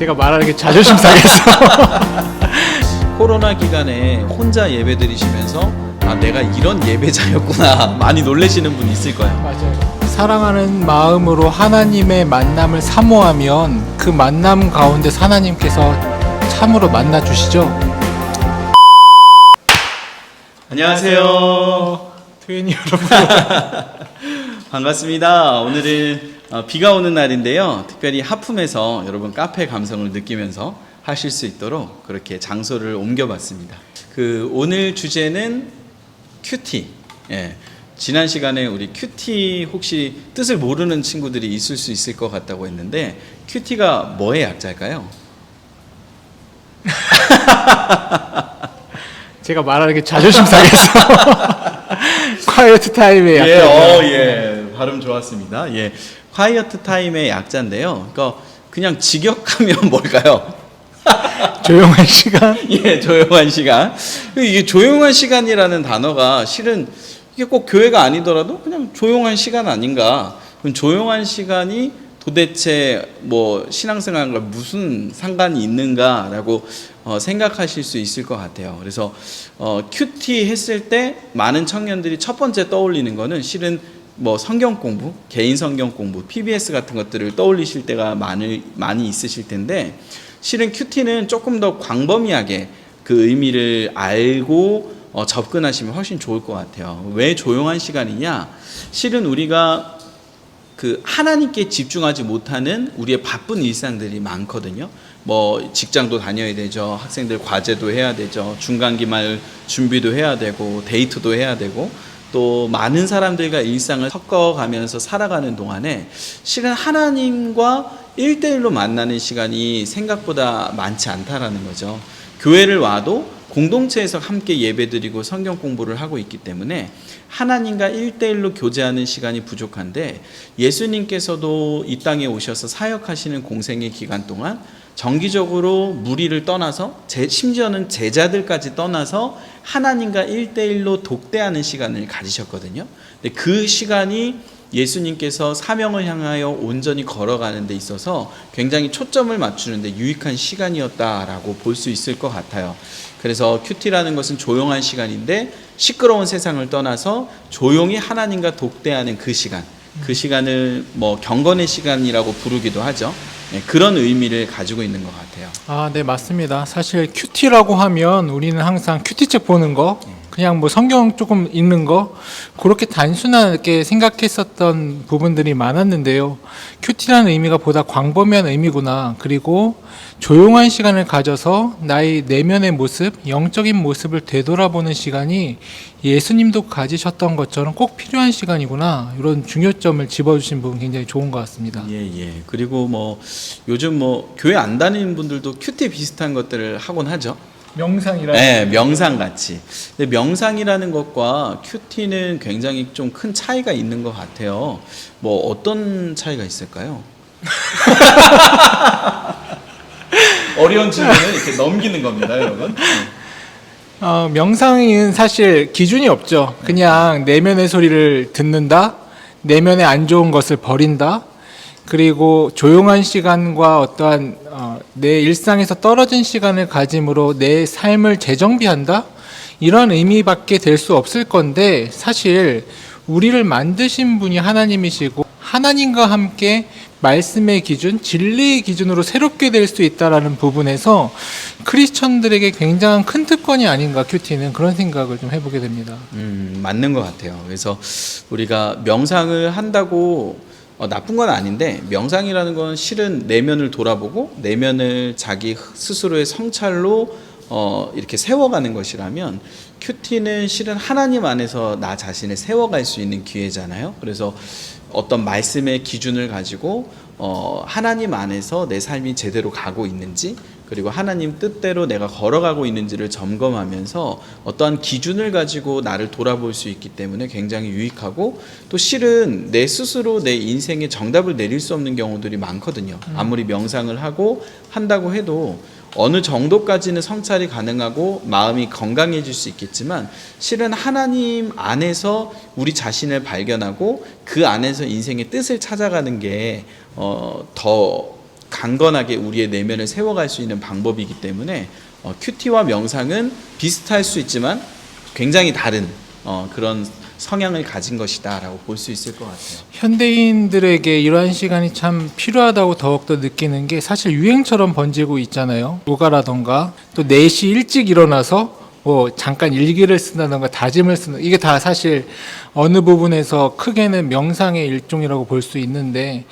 제가 말하는 게 자존심 상해서 코로나 기간에 혼자 예배 드리시면서 아 내가 이런 예배자였구나 많이 놀라시는 분 있을 거예요. 맞아요. 사랑하는 마음으로 하나님의 만남을 사모하면 그 만남 가운데 하나님께서 참으로 만나 주시죠. 안녕하세요. 트윈이 여러분. 반갑습니다. 오늘은 어, 비가 오는 날인데요. 특별히 하품에서 여러분 카페 감성을 느끼면서 하실 수 있도록 그렇게 장소를 옮겨봤습니다. 그 오늘 주제는 큐티. 예. 지난 시간에 우리 큐티 혹시 뜻을 모르는 친구들이 있을 수 있을 것 같다고 했는데 큐티가 뭐의 약자일까요? 제가 말하는 게 자존심 상해서 콰이어트 타임에 약간 예, 어, 예, 발음 좋았습니다. 예, 콰이어트 타임의 약자인데요. 그러니까 그냥 직역하면 뭘까요? 조용한 시간. 예, 조용한 시간. 이게 조용한 시간이라는 단어가 실은 이게 꼭 교회가 아니더라도 그냥 조용한 시간 아닌가. 그럼 조용한 시간이 도대체 뭐 신앙생활과 무슨 상관이 있는가라고 어, 생각하실 수 있을 것 같아요. 그래서 어, 큐티 했을 때 많은 청년들이 첫 번째 떠올리는 거는 실은 뭐 성경 공부, 개인 성경 공부, PBS 같은 것들을 떠올리실 때가 많이 많이 있으실 텐데 실은 큐티는 조금 더 광범위하게 그 의미를 알고 어, 접근하시면 훨씬 좋을 것 같아요. 왜 조용한 시간이냐? 실은 우리가 그 하나님께 집중하지 못하는 우리의 바쁜 일상들이 많거든요. 뭐 직장도 다녀야 되죠. 학생들 과제도 해야 되죠. 중간 기말 준비도 해야 되고 데이트도 해야 되고 또 많은 사람들과 일상을 섞어가면서 살아가는 동안에 실은 하나님과 일대일로 만나는 시간이 생각보다 많지 않다라는 거죠. 교회를 와도 공동체에서 함께 예배드리고 성경 공부를 하고 있기 때문에 하나님과 일대일로 교제하는 시간이 부족한데 예수님께서도 이 땅에 오셔서 사역하시는 공생의 기간 동안 정기적으로 무리를 떠나서 제, 심지어는 제자들까지 떠나서 하나님과 일대일로 독대하는 시간을 가지셨거든요. 근데 그 시간이 예수님께서 사명을 향하여 온전히 걸어가는 데 있어서 굉장히 초점을 맞추는데 유익한 시간이었다라고 볼 수 있을 것 같아요. 그래서 큐티라는 것은 조용한 시간인데 시끄러운 세상을 떠나서 조용히 하나님과 독대하는 그 시간, 그 시간을 뭐 경건의 시간이라고 부르기도 하죠. 네, 그런 의미를 가지고 있는 것 같아요. 아, 네, 맞습니다. 사실 큐티라고 하면 우리는 항상 큐티책 보는 거, 그냥 뭐 성경 조금 읽는 거, 그렇게 단순하게 생각했었던 부분들이 많았는데요. 큐티라는 의미가 보다 광범위한 의미구나. 그리고 조용한 시간을 가져서 나의 내면의 모습, 영적인 모습을 되돌아보는 시간이 예수님도 가지셨던 것처럼 꼭 필요한 시간이구나. 이런 중요점을 집어주신 부분 굉장히 좋은 것 같습니다. 예, 예. 그리고 뭐 요즘 뭐 교회 안 다니는 분들도 큐티 비슷한 것들을 하곤 하죠. 명상이라 네, 명상 같이. 근데 명상이라는 것과 큐티는 굉장히 좀 큰 차이가 있는 것 같아요. 뭐 어떤 차이가 있을까요? 어려운 질문을 이렇게 넘기는 겁니다, 여러분. 어, 명상은 사실 기준이 없죠. 그냥 내면의 소리를 듣는다, 내면에 안 좋은 것을 버린다, 그리고 조용한 시간과 어떠한 어, 내 일상에서 떨어진 시간을 가짐으로 내 삶을 재정비한다? 이런 의미밖에 될 수 없을 건데 사실 우리를 만드신 분이 하나님이시고 하나님과 함께 말씀의 기준, 진리의 기준으로 새롭게 될 수 있다라는 부분에서 크리스천들에게 굉장한 큰 특권이 아닌가 큐티는 그런 생각을 좀 해보게 됩니다. 음, 맞는 것 같아요. 그래서 우리가 명상을 한다고 어, 나쁜 건 아닌데 명상이라는 건 실은 내면을 돌아보고 내면을 자기 스스로의 성찰로 어, 이렇게 세워가는 것이라면 큐티는 실은 하나님 안에서 나 자신을 세워갈 수 있는 기회잖아요. 그래서 어떤 말씀의 기준을 가지고 어, 하나님 안에서 내 삶이 제대로 가고 있는지 그리고 하나님 뜻대로 내가 걸어가고 있는지를 점검하면서 어떠한 기준을 가지고 나를 돌아볼 수 있기 때문에 굉장히 유익하고 또 실은 내 스스로 내 인생에 정답을 내릴 수 없는 경우들이 많거든요. 아무리 명상을 하고 한다고 해도 어느 정도까지는 성찰이 가능하고 마음이 건강해질 수 있겠지만 실은 하나님 안에서 우리 자신을 발견하고 그 안에서 인생의 뜻을 찾아가는 게 어, 더 강건하게 우리의 내면을 세워갈 수 있는 방법이기 때문에 어, 큐티와 명상은 비슷할 수 있지만 굉장히 다른 어, 그런 성향을 가진 것이다라고 볼 수 있을 것 같아요. 현대인들에게 이러한 시간이 참 필요하다고 더욱더 느끼는 게 사실 유행처럼 번지고 있잖아요. 요가라던가 또 4시 일찍 일어나서 뭐 잠깐 일기를 쓴다던가 다짐을 쓰는 이게 다 사실 어느 부분에서 크게는 명상의 일종이라고 볼 수 있는데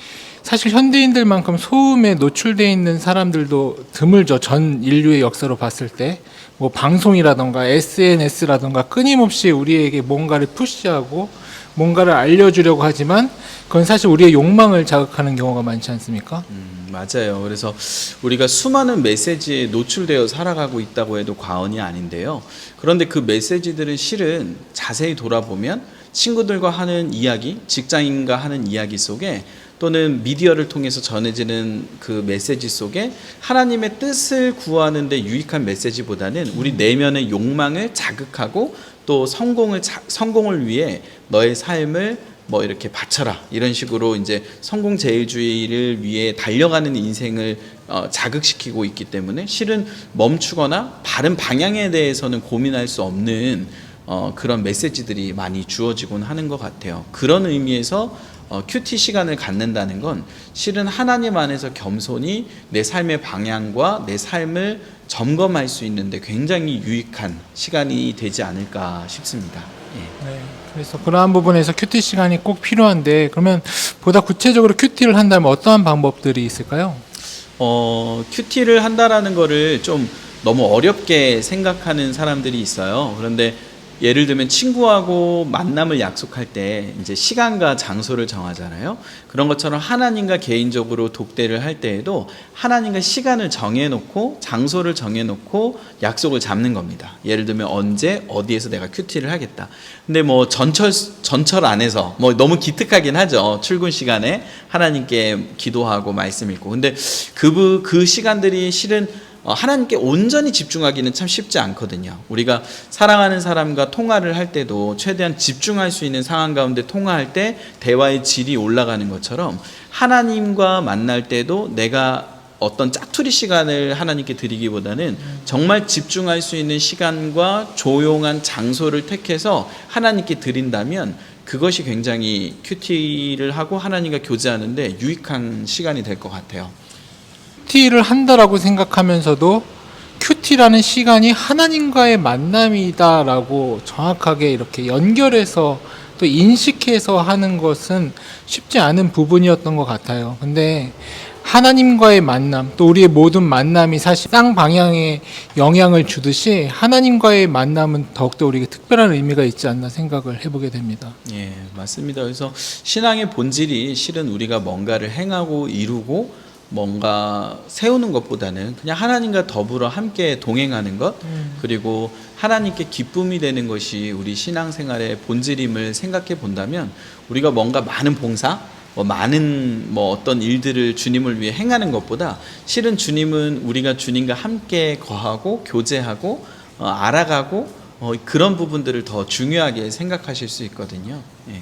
사실 현대인들만큼 소음에 노출돼 있는 사람들도 드물죠. 전 인류의 역사로 봤을 때. 뭐 방송이라던가 SNS라던가 끊임없이 우리에게 뭔가를 푸시하고 뭔가를 알려주려고 하지만 그건 사실 우리의 욕망을 자극하는 경우가 많지 않습니까? 음, 맞아요. 그래서 우리가 수많은 메시지에 노출되어 살아가고 있다고 해도 과언이 아닌데요. 그런데 그 메시지들은 실은 자세히 돌아보면 친구들과 하는 이야기, 직장인과 하는 이야기 속에 또는 미디어를 통해서 전해지는 그 메시지 속에 하나님의 뜻을 구하는데 유익한 메시지보다는 우리 내면의 욕망을 자극하고 또 성공을 자- 성공을 위해 너의 삶을 뭐 이렇게 바쳐라. 이런 식으로 이제 성공 제일주의를 위해 달려가는 인생을 어, 자극시키고 있기 때문에 실은 멈추거나 바른 방향에 대해서는 고민할 수 없는 어, 그런 메시지들이 많이 주어지곤 하는 것 같아요. 그런 의미에서 어, 큐티 시간을 갖는다는 건 실은 하나님 안에서 겸손히 내 삶의 방향과 내 삶을 점검할 수 있는데 굉장히 유익한 시간이 되지 않을까 싶습니다. 예. 네. 그래서 그러한 부분에서 큐티 시간이 꼭 필요한데 그러면 보다 구체적으로 큐티를 한다면 어떠한 방법들이 있을까요? 어, 큐티를 한다라는 거를 좀 너무 어렵게 생각하는 사람들이 있어요. 그런데 예를 들면 친구하고 만남을 약속할 때 이제 시간과 장소를 정하잖아요. 그런 것처럼 하나님과 개인적으로 독대를 할 때에도 하나님과 시간을 정해놓고 장소를 정해놓고 약속을 잡는 겁니다. 예를 들면 언제 어디에서 내가 큐티를 하겠다. 근데 뭐 전철 전철 안에서 뭐 너무 기특하긴 하죠. 출근 시간에 하나님께 기도하고 말씀 읽고. 근데 그그 시간들이 실은 어, 하나님께 온전히 집중하기는 참 쉽지 않거든요. 우리가 사랑하는 사람과 통화를 할 때도 최대한 집중할 수 있는 상황 가운데 통화할 때 대화의 질이 올라가는 것처럼 하나님과 만날 때도 내가 어떤 짜투리 시간을 하나님께 드리기보다는 정말 집중할 수 있는 시간과 조용한 장소를 택해서 하나님께 드린다면 그것이 굉장히 큐티를 하고 하나님과 교제하는데 유익한 시간이 될 것 같아요. 큐티를 한다라고 생각하면서도 큐티라는 시간이 하나님과의 만남이다라고 정확하게 이렇게 연결해서 또 인식해서 하는 것은 쉽지 않은 부분이었던 것 같아요. 근데 하나님과의 만남, 또 우리의 모든 만남이 사실 땅 방향에 영향을 주듯이 하나님과의 만남은 더욱더 우리에게 특별한 의미가 있지 않나 생각을 해보게 됩니다. 예, 맞습니다. 그래서 신앙의 본질이 실은 우리가 뭔가를 행하고 이루고 뭔가 세우는 것보다는 그냥 하나님과 더불어 함께 동행하는 것 그리고 하나님께 기쁨이 되는 것이 우리 신앙생활의 본질임을 생각해 본다면 우리가 뭔가 많은 봉사 뭐 많은 뭐 어떤 일들을 주님을 위해 행하는 것보다 실은 주님은 우리가 주님과 함께 거하고 교제하고 어, 알아가고 어, 그런 부분들을 더 중요하게 생각하실 수 있거든요. 예.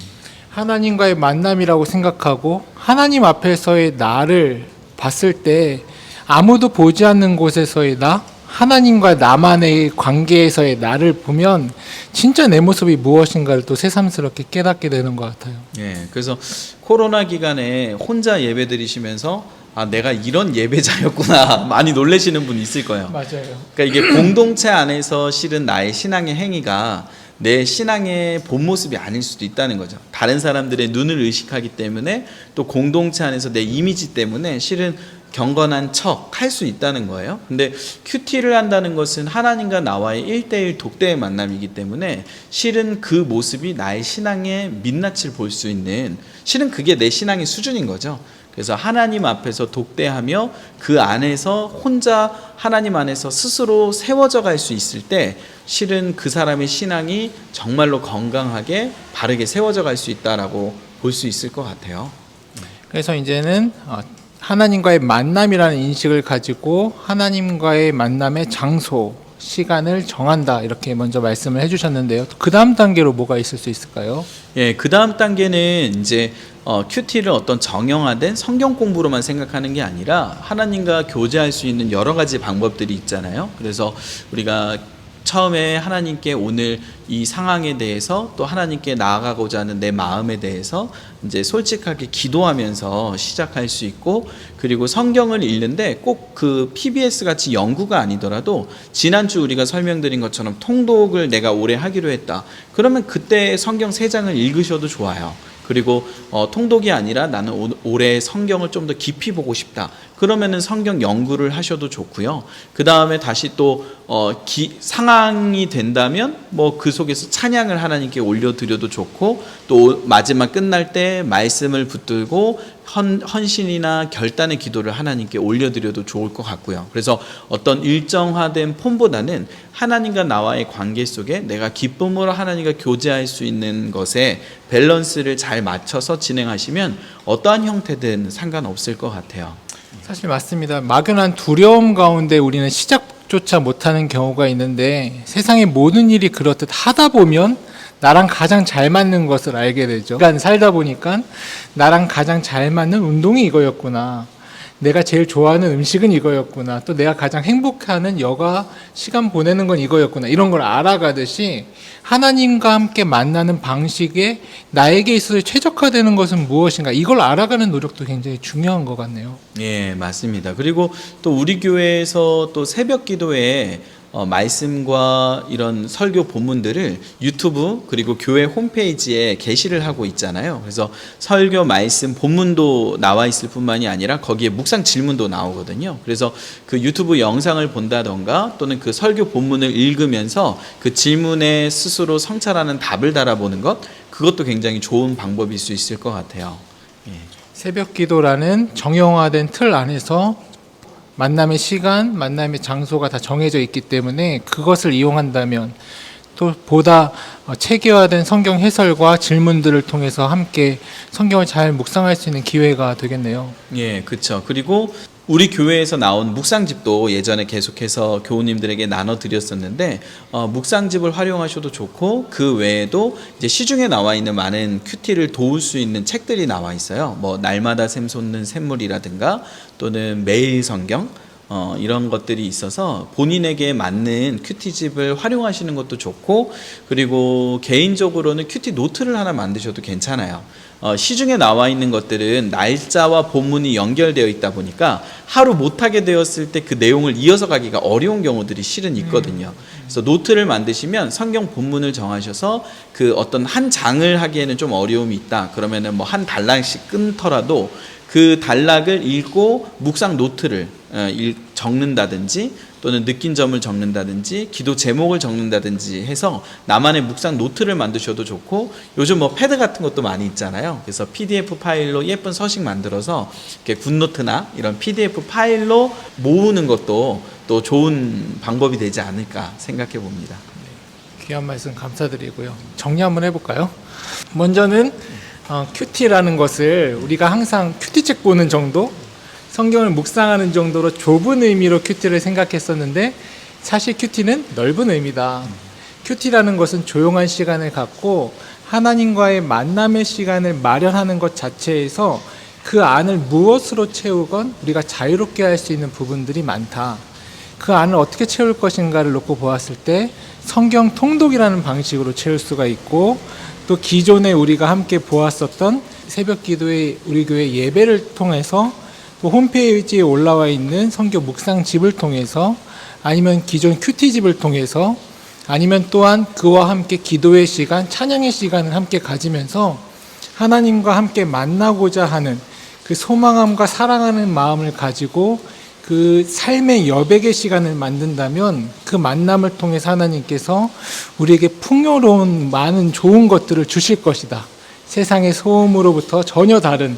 하나님과의 만남이라고 생각하고 하나님 앞에서의 나를 봤을 때 아무도 보지 않는 곳에서의 나, 하나님과 나만의 관계에서의 나를 보면 진짜 내 모습이 무엇인가를 또 새삼스럽게 깨닫게 되는 것 같아요. 예, 그래서 코로나 기간에 혼자 예배 드리시면서 아 내가 이런 예배자였구나 많이 놀래시는 분 있을 거예요. 맞아요. 그러니까 이게 공동체 안에서 실은 나의 신앙의 행위가 내 신앙의 본 모습이 아닐 수도 있다는 거죠. 다른 사람들의 눈을 의식하기 때문에 또 공동체 안에서 내 이미지 때문에 실은 경건한 척 할 수 있다는 거예요. 근데 큐티를 한다는 것은 하나님과 나와의 1대1 독대의 만남이기 때문에 실은 그 모습이 나의 신앙의 민낯을 볼 수 있는 실은 그게 내 신앙의 수준인 거죠. 그래서 하나님 앞에서 독대하며 그 안에서 혼자 하나님 안에서 스스로 세워져 갈 수 있을 때 실은 그 사람의 신앙이 정말로 건강하게 바르게 세워져 갈 수 있다라고 볼 수 있을 것 같아요. 그래서 이제는 어, 하나님과의 만남이라는 인식을 가지고 하나님과의 만남의 장소, 시간을 정한다 이렇게 먼저 말씀을 해주셨는데요. 그 다음 단계로 뭐가 있을 수 있을까요? 예, 그 다음 단계는 이제 어, 큐티를 어떤 정형화된 성경 공부로만 생각하는 게 아니라 하나님과 교제할 수 있는 여러 가지 방법들이 있잖아요. 그래서 우리가 처음에 하나님께 오늘 이 상황에 대해서 또 하나님께 나아가고자 하는 내 마음에 대해서 이제 솔직하게 기도하면서 시작할 수 있고 그리고 성경을 읽는데 꼭 그 PBS 같이 연구가 아니더라도 지난주 우리가 설명드린 것처럼 통독을 내가 올해 하기로 했다. 그러면 그때 성경 세 장을 읽으셔도 좋아요. 그리고 어, 통독이 아니라 나는 오- 올해 성경을 좀 더 깊이 보고 싶다. 그러면은 성경 연구를 하셔도 좋고요. 그 다음에 다시 또 어, 기, 상황이 된다면 뭐 그 속에서 찬양을 하나님께 올려드려도 좋고 또 마지막 끝날 때 말씀을 붙들고 헌, 헌신이나 결단의 기도를 하나님께 올려드려도 좋을 것 같고요. 그래서 어떤 일정화된 폼보다는 하나님과 나와의 관계 속에 내가 기쁨으로 하나님과 교제할 수 있는 것에 밸런스를 잘 맞춰서 진행하시면 어떠한 형태든 상관없을 것 같아요. 사실 맞습니다. 막연한 두려움 가운데 우리는 시작조차 못하는 경우가 있는데 세상의 모든 일이 그렇듯 하다 보면 나랑 가장 잘 맞는 것을 알게 되죠. 그러니까 살다 보니까 나랑 가장 잘 맞는 운동이 이거였구나. 내가 제일 좋아하는 음식은 이거였구나. 또 내가 가장 행복해하는 여가 시간 보내는 건 이거였구나. 이런 걸 알아가듯이 하나님과 함께 만나는 방식에 나에게 있어서 최적화되는 것은 무엇인가. 이걸 알아가는 노력도 굉장히 중요한 것 같네요. 예, 맞습니다. 그리고 또 우리 교회에서 또 새벽 기도에 어, 말씀과 이런 설교 본문들을 유튜브 그리고 교회 홈페이지에 게시를 하고 있잖아요. 그래서 설교 말씀 본문도 나와 있을 뿐만이 아니라 거기에 묵상 질문도 나오거든요. 그래서 그 유튜브 영상을 본다던가 또는 그 설교 본문을 읽으면서 그 질문에 스스로 성찰하는 답을 달아보는 것 그것도 굉장히 좋은 방법일 수 있을 것 같아요. 예. 새벽 기도라는 정형화된 틀 안에서 만남의 시간, 만남의 장소가 다 정해져 있기 때문에 그것을 이용한다면 또 보다 어, 체계화된 성경 해설과 질문들을 통해서 함께 성경을 잘 묵상할 수 있는 기회가 되겠네요. 예, 그렇죠. 그리고 우리 교회에서 나온 묵상집도 예전에 계속해서 교우님들에게 나눠 드렸었는데 어, 묵상집을 활용하셔도 좋고 그 외에도 이제 시중에 나와 있는 많은 큐티를 도울 수 있는 책들이 나와 있어요. 뭐 날마다 샘 솟는 샘물이라든가 또는 매일 성경 어, 이런 것들이 있어서 본인에게 맞는 큐티집을 활용하시는 것도 좋고 그리고 개인적으로는 큐티 노트를 하나 만드셔도 괜찮아요. 어, 시중에 나와 있는 것들은 날짜와 본문이 연결되어 있다 보니까 하루 못하게 되었을 때 그 내용을 이어서 가기가 어려운 경우들이 실은 있거든요. 그래서 노트를 만드시면 성경 본문을 정하셔서 그 어떤 한 장을 하기에는 좀 어려움이 있다. 그러면은 뭐 한 단락씩 끊더라도 그 단락을 읽고 묵상 노트를 적는다든지 또는 느낀 점을 적는다든지 기도 제목을 적는다든지 해서 나만의 묵상 노트를 만드셔도 좋고 요즘 뭐 패드 같은 것도 많이 있잖아요. 그래서 PDF 파일로 예쁜 서식 만들어서 이렇게 굿노트나 이런 PDF 파일로 모으는 것도 또 좋은 방법이 되지 않을까 생각해 봅니다. 귀한 말씀 감사드리고요. 정리 한번 해볼까요? 먼저는 어, 큐티라는 것을 우리가 항상 큐티책 보는 정도, 성경을 묵상하는 정도로 좁은 의미로 큐티를 생각했었는데 사실 큐티는 넓은 의미다. 큐티라는 것은 조용한 시간을 갖고 하나님과의 만남의 시간을 마련하는 것 자체에서 그 안을 무엇으로 채우건 우리가 자유롭게 할 수 있는 부분들이 많다. 그 안을 어떻게 채울 것인가를 놓고 보았을 때 성경 통독이라는 방식으로 채울 수가 있고 또 기존에 우리가 함께 보았었던 새벽 기도의 우리 교회 예배를 통해서 또 홈페이지에 올라와 있는 성경 묵상집을 통해서 아니면 기존 큐티집을 통해서 아니면 또한 그와 함께 기도의 시간, 찬양의 시간을 함께 가지면서 하나님과 함께 만나고자 하는 그 소망함과 사랑하는 마음을 가지고 그 삶의 여백의 시간을 만든다면 그 만남을 통해서 하나님께서 우리에게 풍요로운 많은 좋은 것들을 주실 것이다. 세상의 소음으로부터 전혀 다른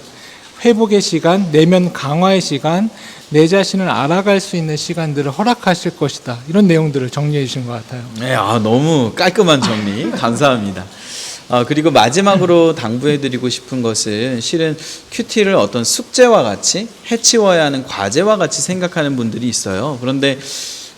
회복의 시간, 내면 강화의 시간, 내 자신을 알아갈 수 있는 시간들을 허락하실 것이다. 이런 내용들을 정리해 주신 것 같아요. 네, 아, 너무 깔끔한 정리 감사합니다. 아, 그리고 마지막으로 당부해 드리고 싶은 것은 실은 큐티를 어떤 숙제와 같이 해치워야 하는 과제와 같이 생각하는 분들이 있어요. 그런데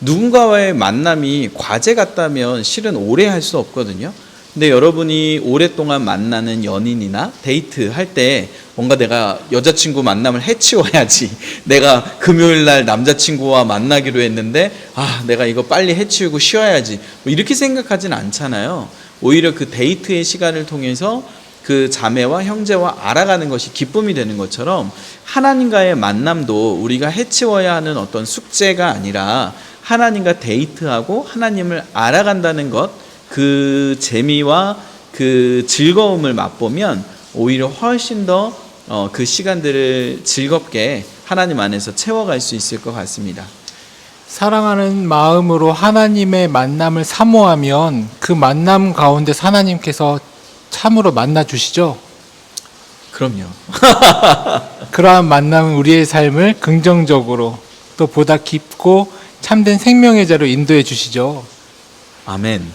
누군가와의 만남이 과제 같다면 실은 오래 할 수 없거든요. 근데 여러분이 오랫동안 만나는 연인이나 데이트 할 때 뭔가 내가 여자친구 만남을 해치워야지. 내가 금요일 날 남자친구와 만나기로 했는데 아, 내가 이거 빨리 해치우고 쉬어야지. 뭐 이렇게 생각하진 않잖아요. 오히려 그 데이트의 시간을 통해서 그 자매와 형제와 알아가는 것이 기쁨이 되는 것처럼 하나님과의 만남도 우리가 해치워야 하는 어떤 숙제가 아니라 하나님과 데이트하고 하나님을 알아간다는 것, 그 재미와 그 즐거움을 맛보면 오히려 훨씬 더 어, 그 시간들을 즐겁게 하나님 안에서 채워갈 수 있을 것 같습니다. 사랑하는 마음으로 하나님의 만남을 사모하면 그 만남 가운데 하나님께서 참으로 만나 주시죠. 그럼요. 그러한 만남은 우리의 삶을 긍정적으로 또 보다 깊고 참된 생명의 자로 인도해 주시죠. 아멘.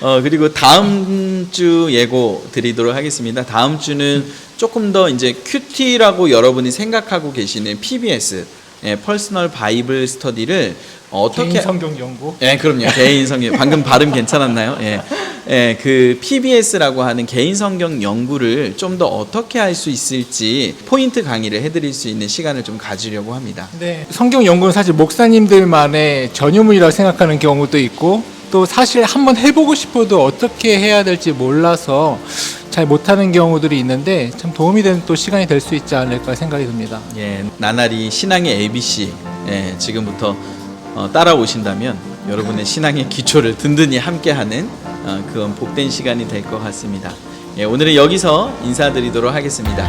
어, 그리고 다음 주 예고 드리도록 하겠습니다. 다음 주는 조금 더 이제 큐티라고 여러분이 생각하고 계시는 PBS, 예, 퍼스널 바이블 스터디를 어떻게 개인 성경 연구. 예, 그럼요. 개인 성경 방금 발음 괜찮았나요? 예. 예, 그 PBS라고 하는 개인 성경 연구를 좀 더 어떻게 할 수 있을지 포인트 강의를 해 드릴 수 있는 시간을 좀 가지려고 합니다. 네. 성경 연구는 사실 목사님들만의 전유물이라고 생각하는 경우도 있고 또 사실 한번 해보고 싶어도 어떻게 해야 될지 몰라서 잘 못하는 경우들이 있는데 참 도움이 되는 또 시간이 될 수 있지 않을까 생각이 듭니다. 예, 나날이 신앙의 ABC 예, 지금부터 어, 따라오신다면 여러분의 신앙의 기초를 든든히 함께하는 어, 그런 복된 시간이 될 것 같습니다. 예, 오늘은 여기서 인사드리도록 하겠습니다.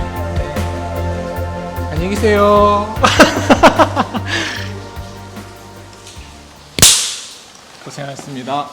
안녕히 계세요. 고생하셨습니다.